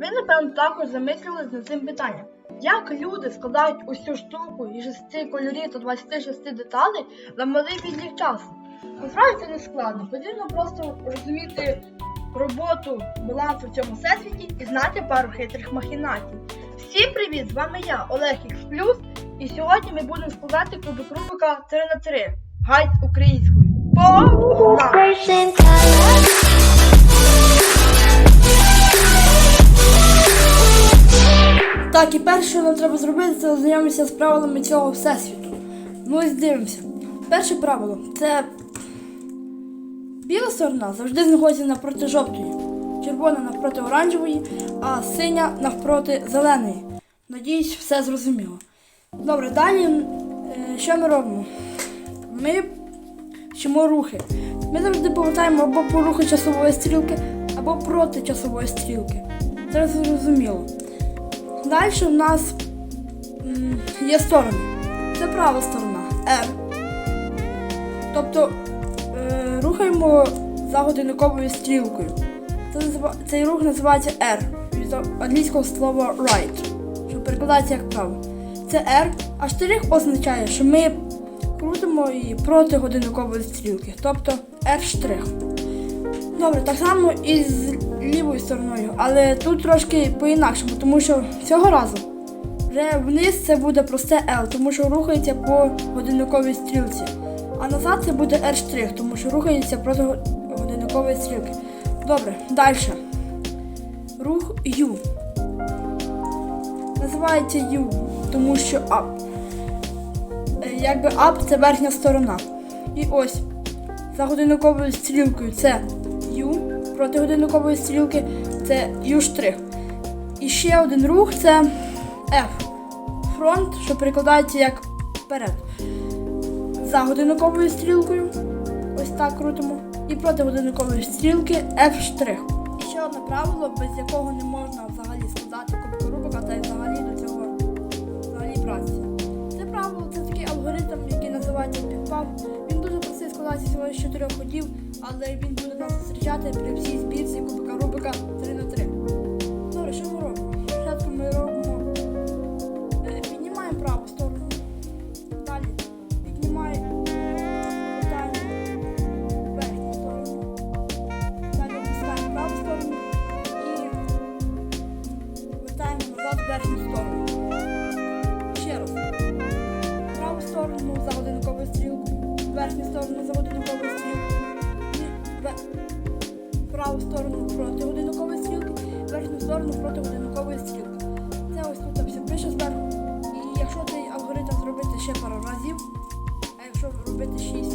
Ви, напевно, також замислювалися над цим питанням. Як люди складають цю штуку із 6 кольорів та 26 деталей за малий відлік часу? Насправді це не складно. Потрібно просто розуміти роботу балансу в цьому всесвіті і знати пару хитрих махінацій. Всім привіт! З вами я, Олег X+, і сьогодні ми будемо складати кубик Рубика 3 на 3 гайд українською. Погнали! Так, і перше, що нам треба зробити, це ознайомитися з правилами цього всесвіту. Ну ось дивимося. Перше правило це біла сторона завжди знаходиться навпроти жовтої, червона навпроти оранжевої, а синя навпроти зеленої. Надіюсь, все зрозуміло. Добре, далі е, що ми робимо? Ми вчимо рухи. Ми завжди повертаємо або по руху часової стрілки, або проти часової стрілки. Це зрозуміло. Далі в нас є сторони. Це права сторона R. Тобто е, рухаємо за годинниковою стрілкою. Це цей рух називається R від англійського слова right, що перекладається як право. Це R, а штрих означає, що ми крутимо її проти годинникової стрілки, тобто R. Добре, так само і з лівою стороною, але тут трошки по-інакшому, тому що цього разу вже вниз це буде просте L, тому що рухається по годинниковій стрілці. А назад це буде R', тому що рухається проти го- годинникової стрілки. Добре, далі. Рух U. Називається U, тому що up. Е, Якби up це верхня сторона. І ось за годинниковою стрілкою це U, проти годинникової стрілки це U'. І ще один рух це F. Фронт, що перекладається як вперед. За годинниковою стрілкою. Ось так крутимо. І проти годинникової стрілки F'. І ще одне правило, без якого не можна взагалі складати кубик Рубика та й взагалі до цього взагалі праці. Це правило це такий алгоритм, який називається півпав. Він дуже простий складається з чотирьох ходів, але він буде нас зустрічати при всій збірці кубика Рубика 3 на 3 Добре, що ми робимо? Спочатку ми робимо. е, Піднімаємо праву сторону. Далі піднімаємо вертаємо верхню сторону. Далі опускаємо праву сторону і вертаємо назад верхню сторону. Ще раз. Праву сторону за годинниковою стрілкою, верхню сторону за і ве- праву сторону проти годинникової стрілки, верхню сторону проти годинникової стрілки. Це ось тут все пише зверху. І якщо цей алгоритм зробити ще пару разів, а якщо робити 6,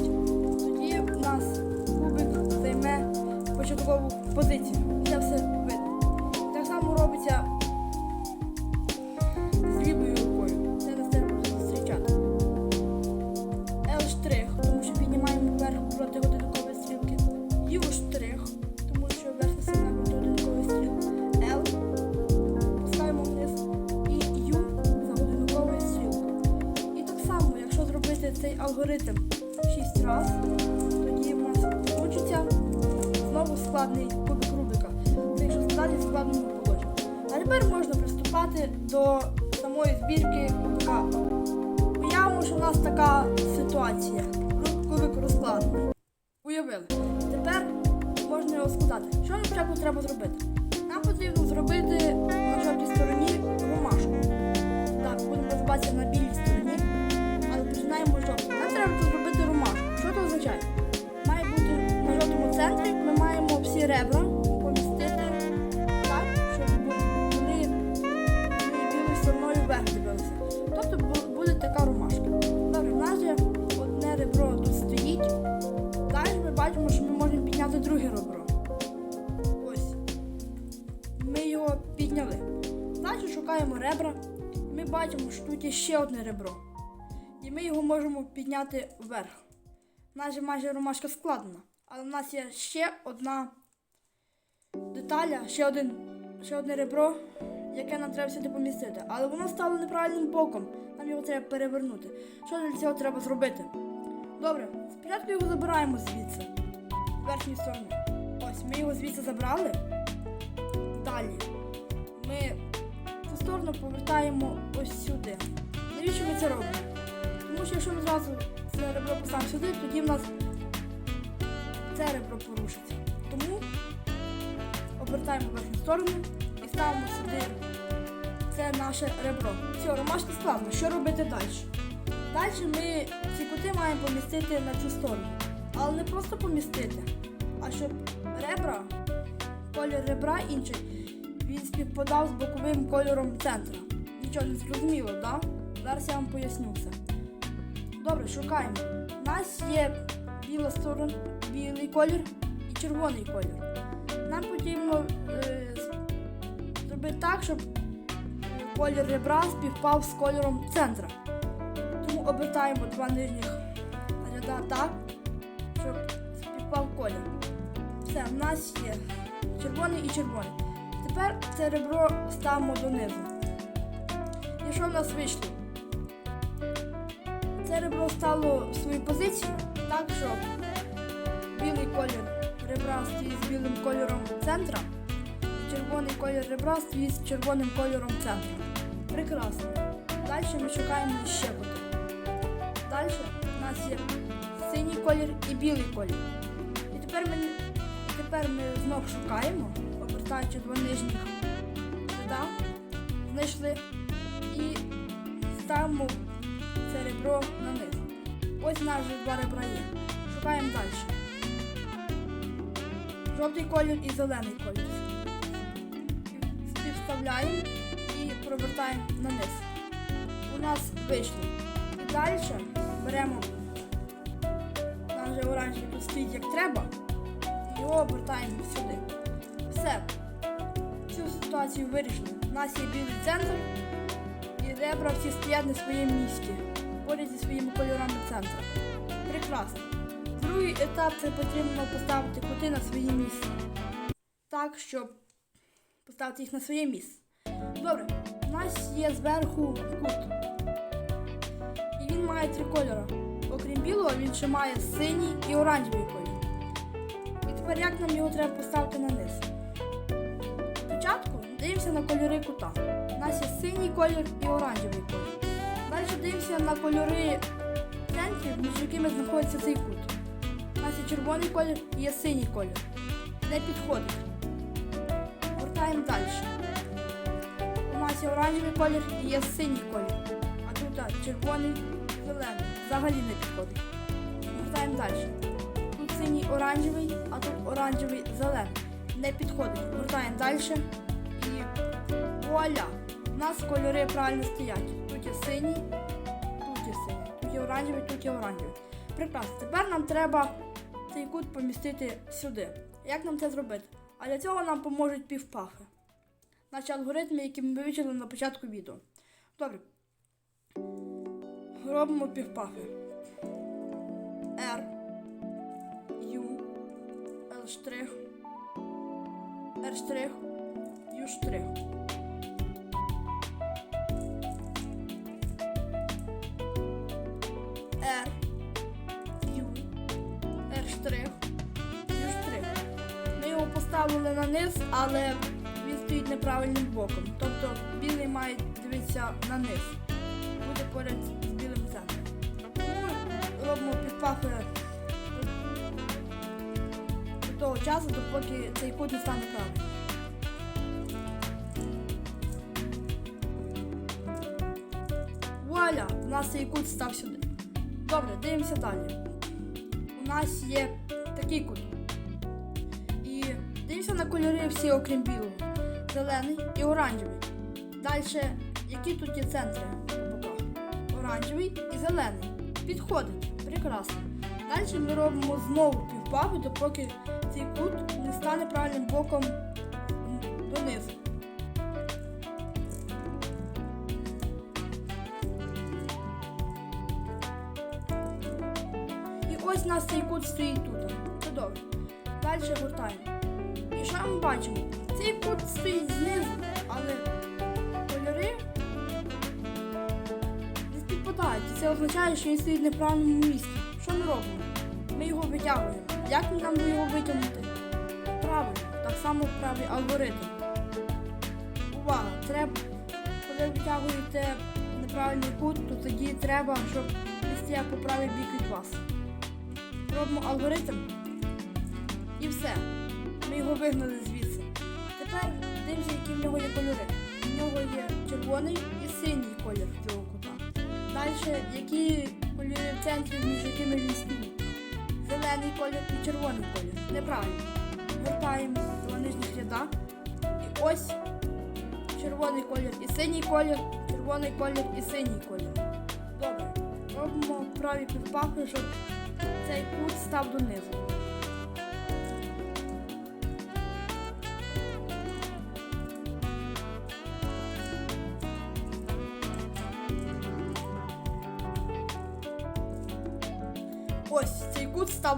тоді у нас кубик займе початкову позицію. Складний кубик Рубика. Це якщо складати в складному положенні. А тепер можна приступати до самої збірки кубика. Уявимо, що в нас така ситуація. Кубик розкладений. Уявили. Тепер можна його складати. Що нам спочатку треба зробити? Нам потрібно зробити на жовтій стороні ромашку. Так, будемо розбиратися на білій стороні, але починаємо з. Нам треба зробити ромашку. Що це означає? Має бути на жовтому центрі, ребра помістити так, щоб вони білою стороною вверх дивилися. Тобто буде така ромашка. Добре, в нас одне ребро тут стоїть. Далі ми бачимо, що ми можемо підняти друге ребро. Ось. Ми його підняли. Далі шукаємо ребра. Ми бачимо, що тут є ще одне ребро. І ми його можемо підняти вверх. У же майже ромашка складена. Але в нас є ще одна деталя, ще один, ще одне ребро, яке нам треба сюди помістити. Але воно стало неправильним боком. Нам його треба перевернути. Що для цього треба зробити? Добре, спочатку його забираємо звідси. З верхньої сторони. Ось, ми його звідси забрали. Далі. ми цю сторону повертаємо ось сюди. Навіщо ми це робимо? Тому що якщо ми зразу це ребро поставимо сюди, тоді в нас це ребро порушиться. В верхню сторону і ставимо сюди це наше ребро. Все, ромашка складно. Що робити далі? Далі ми ці кути маємо помістити на цю сторону. Але не просто помістити, а щоб ребра, колір ребра інший, він співпадав з боковим кольором центра. Нічого не зрозуміло, так? Да? Зараз я вам поясню все. Добре, шукаємо. У нас є біла сторона, білий колір і червоний колір. Потрібно е, зробити так, щоб е, колір ребра співпав з кольором центра. Тому обертаємо два нижніх ряда так, щоб співпав колір. Все, в нас є червоний і червоний. Тепер це ребро ставимо донизу. І що в нас вийшло? Це ребро стало в свою позицію так, щоб білий колір ребра стоїть з білим кольором центра, червоний колір ребра стоїть з червоним кольором центра. Прекрасно. Далі ми шукаємо ще кути. Далі у нас є синій колір і білий колір. І тепер ми, тепер ми знов шукаємо, обертаючи два нижніх ряда, знайшли і ставимо це ребро на низ. Ось у нас вже два ребра є. Шукаємо далі. Жовтий колір і зелений колір. Співставляємо і провертаємо на низ. У нас вийшло. І далі беремо там вже оранжевий тут стоїть як треба. І його обертаємо сюди. Все. Цю ситуацію вирішили. У нас є білий центр і ребра всі стоять на своєму місці, поряд зі своїми кольорами центру. Прекрасно. Другий етап це потрібно поставити кути на своє місце. Так, щоб поставити їх на своє місце. Добре, у нас є зверху кут. І він має три кольори. Окрім білого, він ще має синій і оранжевий колір. І тепер як нам його треба поставити на низ? Спочатку дивимося на кольори кута. У нас є синій колір і оранжевий колір. Далі дивимося на кольори центрів, між якими знаходиться цей кут. Червоний колір і є синій колір. Не підходить. Гортаємо далі. У нас є оранжевий колір і є синій колір. А тут так, червоний, зелений. Взагалі не підходить. Гортаємо далі. Тут синій оранжевий, а тут оранжевий зелений. Не підходить. Гортаємо далі. І вуаля! У нас кольори правильно стоять. Тут є синій, тут є синій, тут є оранжевий, тут є оранжевий. Прекрасно. Тепер нам треба цей кут помістити сюди. Як нам це зробити? А для цього нам поможуть півпафи. Наші алгоритми, які ми вивчили на початку відео. Добре. Робимо півпафи. R, U, L R U поставили на низ, але він стоїть неправильним боком. Тобто білий має дивитися на низ. Буде поряд з білим центром. Тому робимо підпахи до того часу, допоки цей кут не стане правильним. Вуаля! У нас цей кут став сюди. Добре, дивимося далі. У нас є такий кут. І дивимося на кольори всі, окрім білого. Зелений і оранжевий. Далі, які тут є центри по боках? Оранжевий і зелений. Підходить. Прекрасно. Далі ми робимо знову півпави, допоки цей кут не стане правильним боком донизу. І ось у нас цей кут стоїть тут. Кут стоїть знизу, але кольори не співпадають. Це означає, що він стоїть в неправильному місці. Що ми робимо? Ми його витягуємо. Як нам його витягнути? Правильно, так само правий алгоритм. Увага! Треба коли витягуєте неправильний кут, то тоді треба, щоб стояв по правий бік від вас. Робимо алгоритм. І все. Ми його вигнали звідси. Тепер дивимося, які в нього є кольори. В нього є червоний і синій колір цього кута. Далі, які кольори в центрі, між якими він стоїть. Зелений колір і червоний колір. Неправильно. Гортаємо до нижніх ряда. І ось червоний колір і синій колір, червоний колір і синій колір. Добре. Робимо підпахи, щоб цей кут став донизу.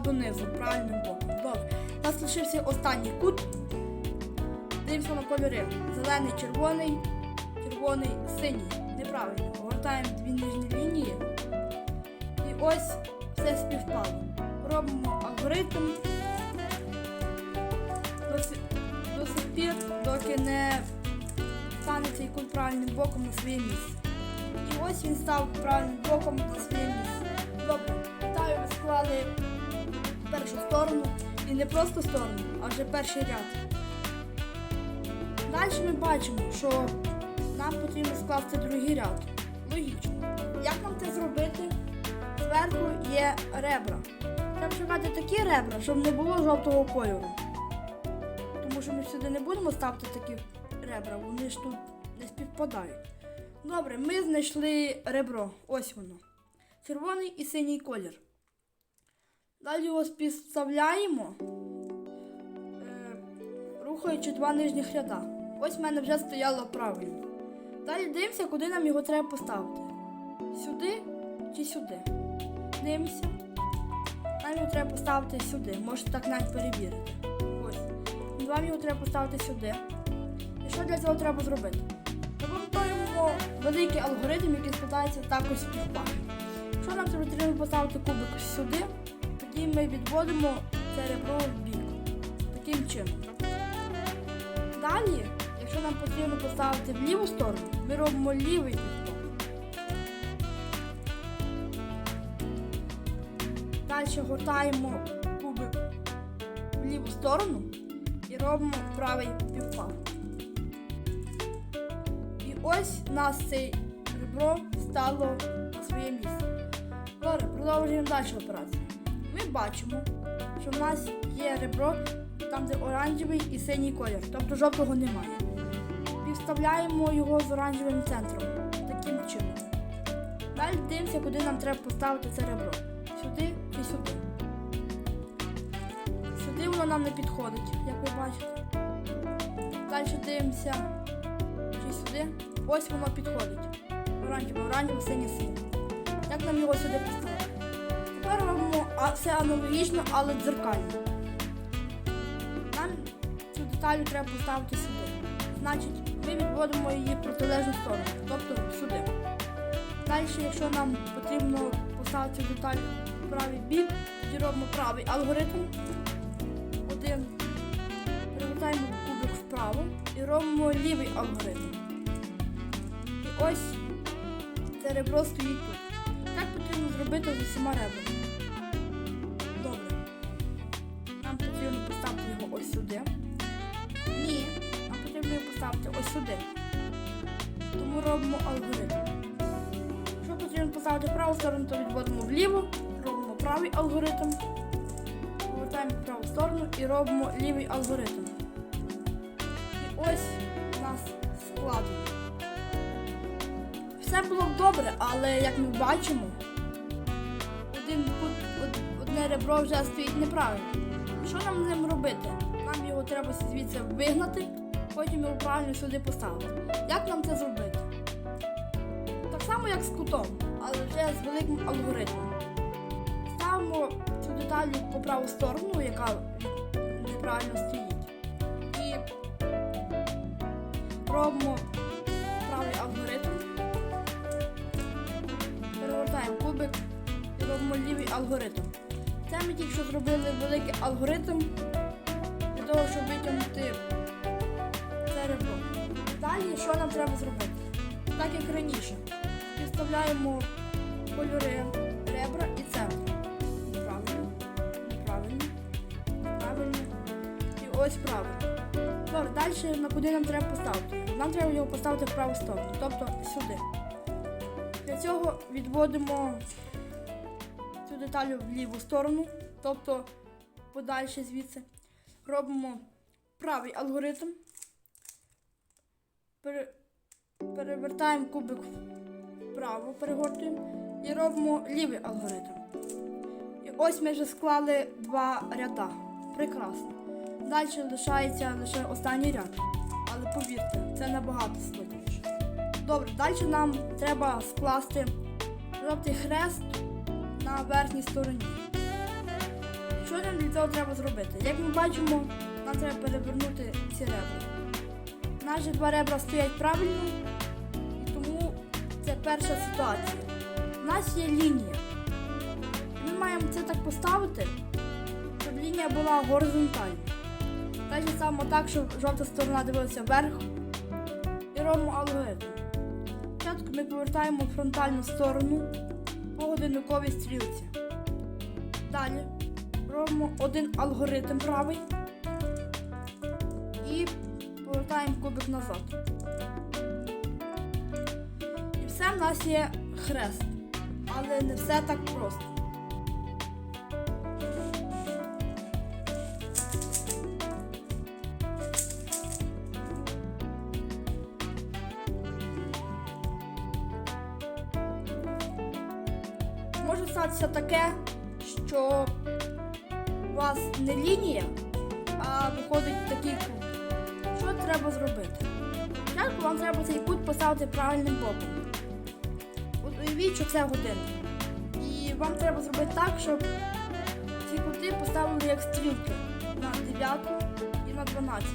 Донизу, правильним боком. Добре. Нас лишився останній кут. Дивимося на кольори. Зелений, червоний, червоний, синій. Неправильно. Гортаємо дві нижні лінії. І ось все співпало. Робимо алгоритм до сих пір, доки не стане цей кут правильним боком на своє місце. І ось він став правильним боком на своє місце. Добре, вітаю, ви склали першу сторону. І не просто сторону, а вже перший ряд. Далі ми бачимо, що нам потрібно скласти другий ряд. Логічно. Як нам це зробити? Зверху є ребра. Треба шукати такі ребра, щоб не було жовтого кольору. Тому що ми сюди не будемо ставити такі ребра, вони ж тут не співпадають. Добре, ми знайшли ребро. Ось воно. Червоний і синій колір. Далі його співставляємо, е, рухаючи два нижніх ряда. Ось в мене вже стояло правильно. Далі дивимося, куди нам його треба поставити. Сюди чи сюди. Дивимося. Нам його треба поставити сюди. Можете так навіть перевірити. Ось. Вам його треба поставити сюди. І що для цього треба зробити? Використовуємо великий алгоритм, який складається також з півпахів. Якщо нам потрібно поставити кубик сюди, тоді ми відводимо це ребро в бік. Таким чином. Далі, якщо нам потрібно поставити в ліву сторону, ми робимо лівий підпах. Далі гортаємо кубик в ліву сторону і робимо правий півпах. І ось у нас це ребро стало на своє місце. Добре, продовжуємо далі операцію. Ми бачимо, що в нас є ребро, там де оранжевий і синій колір, тобто жовтого немає. Підставляємо його з оранжевим центром, таким чином. Далі дивимося, куди нам треба поставити це ребро. Сюди чи сюди. Сюди воно нам не підходить, як ви бачите. Далі дивимося, чи сюди. Ось воно підходить. Оранжево, оранжево, синє, синє. Як нам його сюди поставити? Тепер все аналогічно, але дзеркально. Нам цю деталь треба поставити сюди. Значить, ми відводимо її в протилежну сторону, тобто сюди. Далі, якщо нам потрібно поставити деталь в правий бік, тоді робимо правий алгоритм. Один. Перевертаємо кубик вправо і робимо лівий алгоритм. І ось це ребро стоїть тут. Так потрібно зробити з усіма ребрами. Сюди. Тому робимо алгоритм. Якщо потрібно поставити праву сторону, то відводимо вліво, робимо правий алгоритм. Повертаємо в праву сторону і робимо лівий алгоритм. І ось у нас складено. Все було б добре, але як ми бачимо, один одне ребро вже стоїть неправильно. Що нам з ним робити? Нам його треба звідси вигнати, потім його правильно сюди поставити. Як нам це зробити? Так само, як з кутом, але вже з великим алгоритмом. Ставимо цю деталь по праву сторону, яка неправильно стоїть. І робимо правий алгоритм. Перевертаємо кубик і робимо лівий алгоритм. Це ми тільки що зробили великий алгоритм для того, щоб витягнути ребро. Далі що нам треба зробити? так як раніше. Підставляємо кольори ребра і центр. Правильно, неправильно, неправильно. І ось правильно. Добре, далі на куди нам треба поставити? Нам треба його поставити в праву сторону, тобто сюди. Для цього відводимо цю деталь в ліву сторону, тобто подальше звідси. Робимо правий алгоритм. Пере- перевертаємо кубик вправо, перегортуємо і робимо лівий алгоритм. І ось ми вже склали два ряда. Прекрасно. Далі лишається лише останній ряд. Але повірте, це набагато складніше. Добре, далі нам треба скласти жовтий хрест на верхній стороні. Що нам для цього треба зробити? Як ми бачимо, нам треба перевернути ці ребра. Наші два ребра стоять правильно, і тому це перша ситуація. У нас є лінія. Ми маємо це так поставити, щоб лінія була горизонтальна. Так же само так, щоб жовта сторона дивилася вверх. І робимо алгоритм. Спочатку ми повертаємо фронтальну сторону по годинниковій стрілці. Далі робимо один алгоритм правий повертаємо кубик назад. І все в нас є хрест. Але не все так просто. Може статися таке, що у вас не лінія, а виходить такий кут. Треба зробити? Спочатку вам треба цей кут поставити правильним боком. От уявіть, що це годинник. І вам треба зробити так, щоб ці кути поставили як стрілки на 9 і на 12.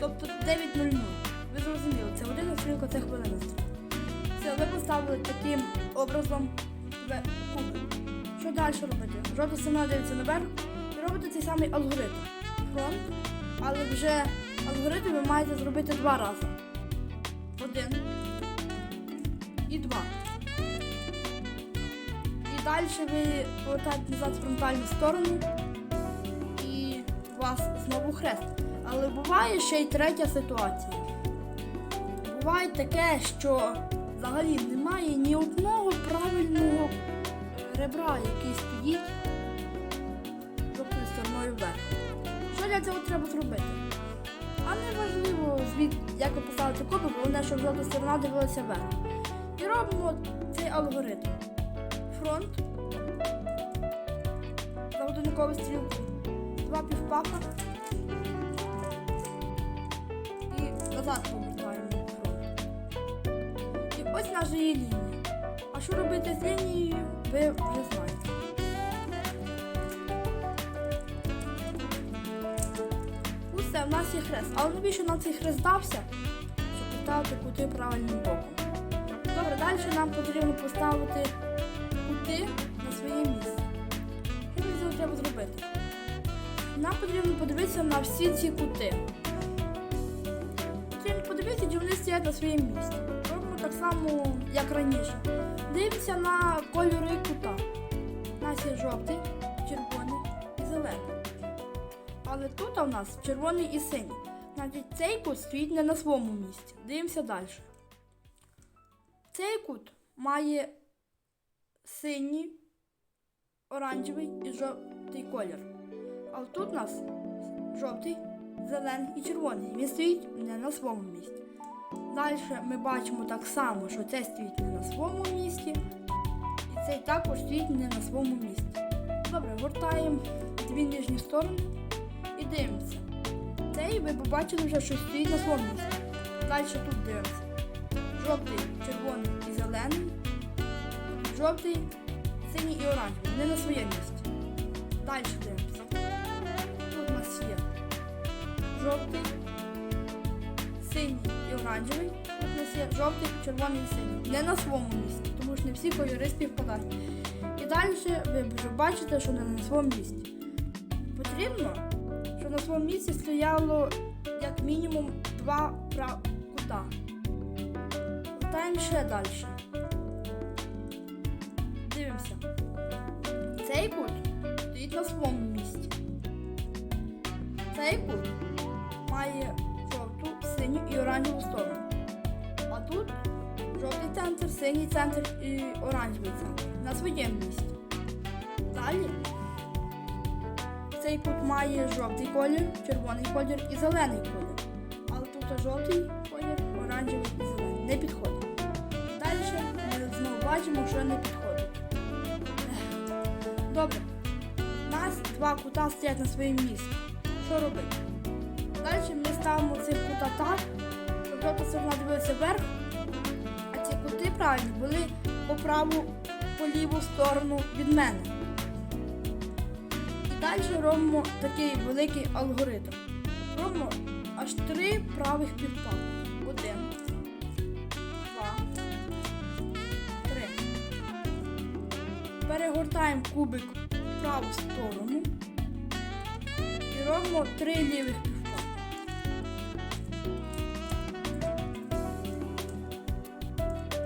Тобто 9.00. Ви зрозуміли, це година стрілка, це хвилина стрілка. Все, ви поставили таким образом кубик. Що далі робити? Жовта сторона дивиться наверх і робите цей самий алгоритм. Фронт, але вже алгоритм ви маєте зробити два рази. Один і два. І далі ви повертаєте назад в фронтальну сторону і у вас знову хрест. Але буває ще й третя ситуація. Буває таке, що взагалі немає ні одного правильного ребра, який стоїть для цього треба зробити? А не важливо, звід, як ви поставити копію, головне, щоб жовта сторона дивилася вверх. І робимо цей алгоритм. Фронт. За годинникову стрілку. Два півпака. І назад повертаємо фронт. І ось наша є лінія. А що робити з лінією, ви вже знаєте. В нас є хрест. Але навіщо нам цей хрест дався? Щоб поставити кути правильним боком. Добре, далі нам потрібно поставити кути на своє місце. Що для цього треба зробити? Нам потрібно подивитися на всі ці кути. Потрібно подивитися, чи вони стоять на своєму місці. Робимо так само, як раніше. Дивимося на кольори кута. У нас є жовтий, Але тут у нас червоний і синій. Значить, цей кут стоїть не на своєму місці. Дивимося далі. Цей кут має синій, оранжевий і жовтий колір. А тут у нас жовтий, зелений і червоний. Він стоїть не на своєму місці. Далі ми бачимо так само, що цей стоїть не на своєму місці, і цей також стоїть не на своєму місці. Добре, гортаємо дві нижні сторони дивимося. Цей ви побачили вже, що стоїть на місці. Далі тут дивимося. Жовтий, червоний і зелений. Жовтий, синій і оранжевий. Вони на своєму місці. Далі дивимося. Тут у нас є жовтий, синій і оранжевий. Тут у нас є жовтий, червоний і синій. Не на своєму місці, тому що не всі кольори співпадають. І далі ви вже бачите, що не на своєму місці. Потрібно, на своєму місці стояло як мінімум два прав кута. Гортаємо ще далі. Дивимося. Цей кут стоїть на своєму місці. Цей кут має жовту, синю і оранжеву сторону. А тут жовтий центр, синій центр і оранжевий центр на своєму місці. Далі цей кут має жовтий колір, червоний колір і зелений колір. Але тут жовтий колір, оранжевий і зелений. Не підходить. Далі ми знову бачимо, що не підходить. Добре. У нас два кута стоять на своєму місці. Що робити? Далі ми ставимо цих кута так, щоб жовта сторона дивилася вверх, а ці кути правильні були по праву, по ліву сторону від мене. Далі робимо такий великий алгоритм. Робимо аж три правих півпала. Один, два, три. Перегортаємо кубик в праву сторону і робимо три лівих півпала.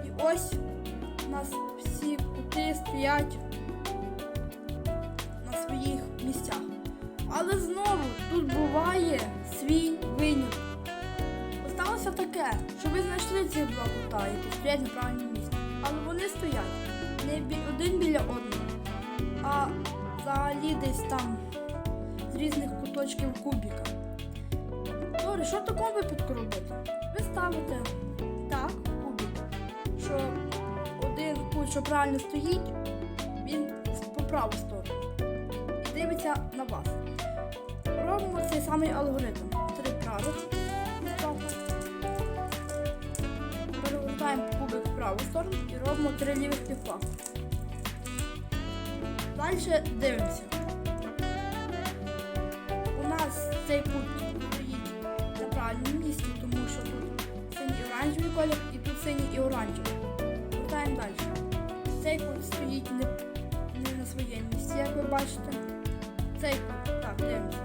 І ось у нас всі кути стоять місцях. Але знову тут буває свій виняток. Осталося таке, що ви знайшли ці два кута, які стоять на правильному місці. Але вони стоять не один біля одного, а взагалі десь там з різних куточків кубіка. Добре, що в такому випадку робити? Ви ставите так кубик, що один кут, що правильно стоїть, він по праву сторону і на вас. Робимо цей самий алгоритм. Три правих. Перевертаємо кубик в праву сторону і робимо три лівих півпака. Далі дивимося. У нас цей кут стоїть на правильному місці, тому що тут синій оранжевий колір і тут синій і оранжевий. Вертаємо далі. Цей кут стоїть не, не на своєму місці, як ви бачите. Цей кут, так, дивимося.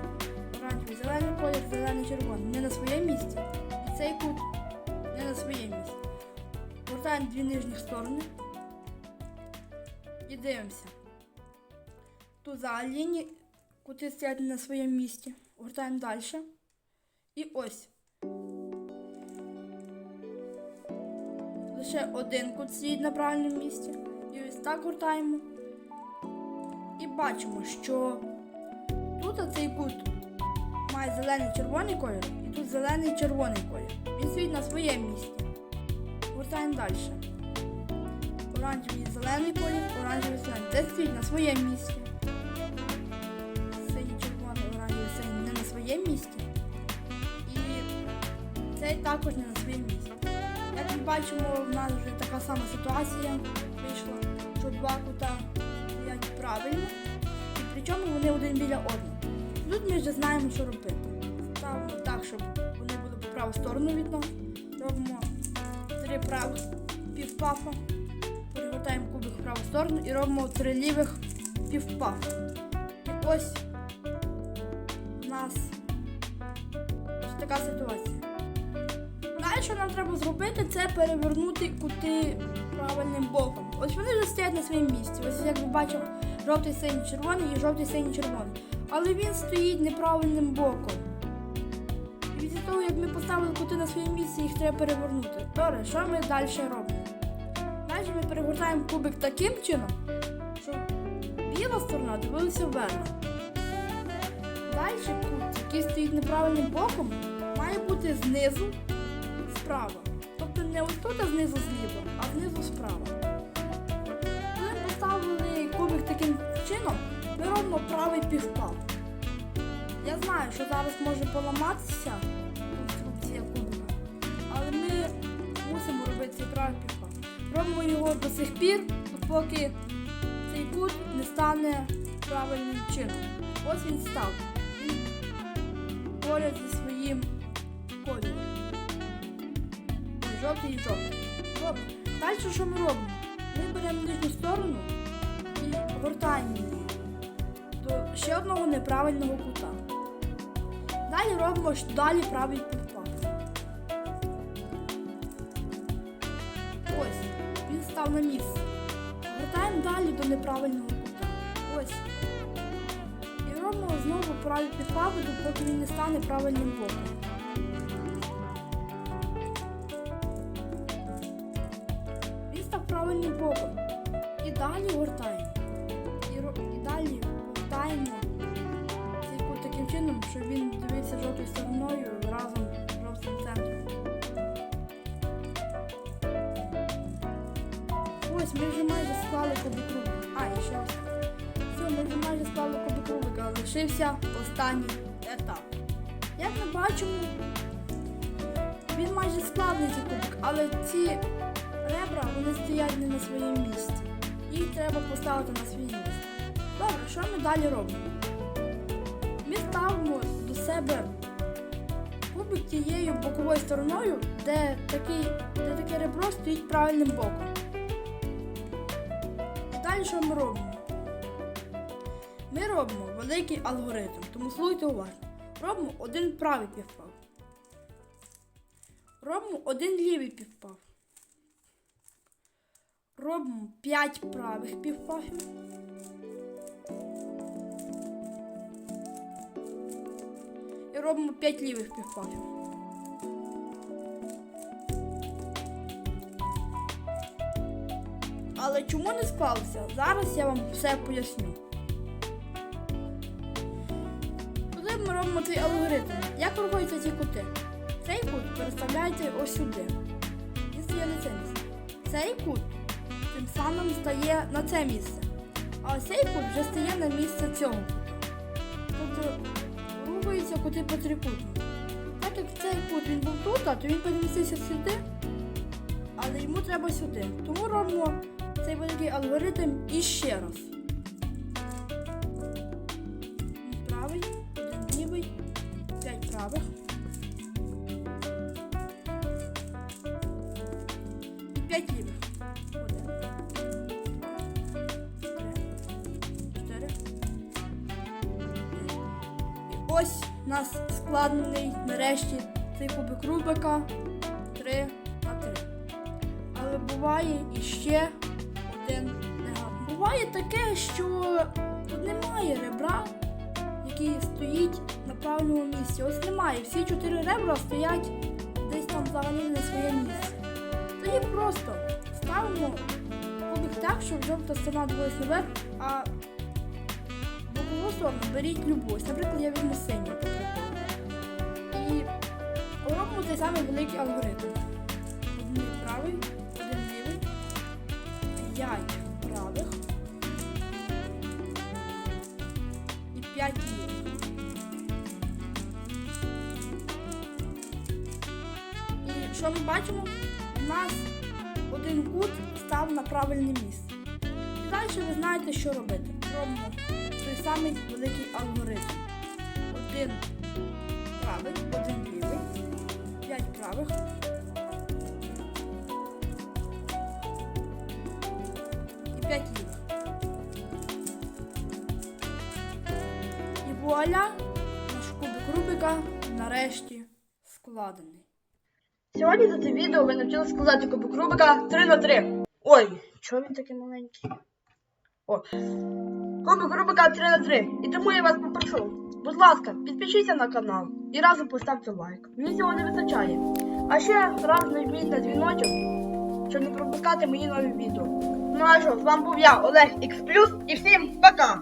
Оранжевий, зелений колір, зелений, червоний. Не на своєму місці. І цей кут не на своєму місці. Вертаємо дві нижні сторони. І дивимося. Тут взагалі ні- кути стоять на своєму місці. Гортаємо далі. І ось. Лише один кут стоїть на правильному місці. І ось так гортаємо. І бачимо, що тут цей кут має зелений червоний колір, і тут зелений червоний колір. Він стоїть на своєму місці. Гортаємо далі. Оранжевий зелений колір, оранжевий зелений. Це стоїть на своєму місці. Синій червоний, оранжевий синій не на своєму місці. І цей також не на своєму місці. Як ми бачимо, в нас вже така сама ситуація вийшла, що два кута стоять правильно, і причому вони один біля одного. Ми вже знаємо, що робити. Ставимо так, щоб вони були по праву сторону від нас. Робимо три правих півпафа, перегортаємо кубик в праву сторону і робимо три лівих півпафа. І ось у нас ось така ситуація. Далі, що нам треба зробити, це перевернути кути правильним боком. Ось вони вже стоять на своєму місці. Ось як ви бачимо, жовтий синій червоний і жовтий синій червоний. Але він стоїть неправильним боком. І після того, як ми поставили кути на своє місце, їх треба перевернути. Добре, що ми далі робимо? Далі ми перегортаємо кубик таким чином, щоб біла сторона дивилася вверх. Далі кут, який стоїть неправильним боком, має бути знизу справа. Тобто не ось тут а знизу зліва, а знизу справа. Коли ми поставили кубик таким чином, ми робимо правий півпал. Я знаю, що зараз може поламатися конструкція кубика, але ми мусимо робити цей правий. Робимо його до сих пір, поки цей кут не стане правильним чином. Ось він став. Він поряд зі своїм кольором. Жовтий і жовтий. Добре. Далі що ми робимо? Ми беремо нижню сторону і гортаємо її до ще одного неправильного кута. Далі робимо далі правий підпас. Ось, він став на місце. Вертаємо далі до неправильного кута. Ось. І робимо знову правий підправи, поки він не стане правильним боком. Ми склали кубик Лишився останній етап. Як ми бачимо, він майже складний цей кубик, але ці ребра вони стоять не на своєму місці. Їх треба поставити на своє місце. Добре, що ми далі робимо? Ми ставимо до себе кубик тією боковою стороною, де, такий, де таке ребро стоїть правильним боком. Далі що ми робимо? Ми робимо великий алгоритм, тому слухайте уважно. Робимо один правий півпав. Робимо один лівий півпав. Робимо 5 правих півпавів. І робимо 5 лівих півпавів. Але чому не склалося? Зараз я вам все поясню. Цей алгоритм, як рухаються ці кути? Цей кут переставляєте ось сюди. Він стає на це місце. Цей кут тим самим стає на це місце. А цей кут вже стає на місце цього. Тобто рухаються кути по трикутнику. Так як цей кут він був тут, то він перемістився сюди, але йому треба сюди. Тому робимо цей великий алгоритм іще раз. Складений нарешті цей кубик Рубика 3 на 3. Але буває іще один негарний. Буває таке, що тут немає ребра, який стоїть на правильному місці. Ось немає. Всі чотири ребра стоять десь там взагалі на своє місце. Тоді просто ставимо кубик так, щоб жовта сторона дивилась наверх, а бокову сторону беріть любу. Наприклад, я візьму синю. По приколу. І робимо той самий великий алгоритм. Один правий, один лівий, п'ять правих і п'ять лівих. І що ми бачимо? У нас один кут став на правильне місце. І далі ви знаєте, що робити. Робимо той самий великий алгоритм. Один правий, один лівий, п'ять правих. І п'ять лівих. І вуаля, наш кубик Рубика нарешті складений. Сьогодні за це відео ви навчилися складати кубик Рубика 3 на 3. Ой, чого він такий маленький? О. Кубик Рубика 3 на 3. І тому я вас попрошу. Будь ласка, підпишіться на канал і разом поставте лайк. Мені цього не вистачає. А ще раз нажміть на дзвіночок, щоб не пропускати мої нові відео. Ну а що, з вами був я, Олег X+, і всім пока!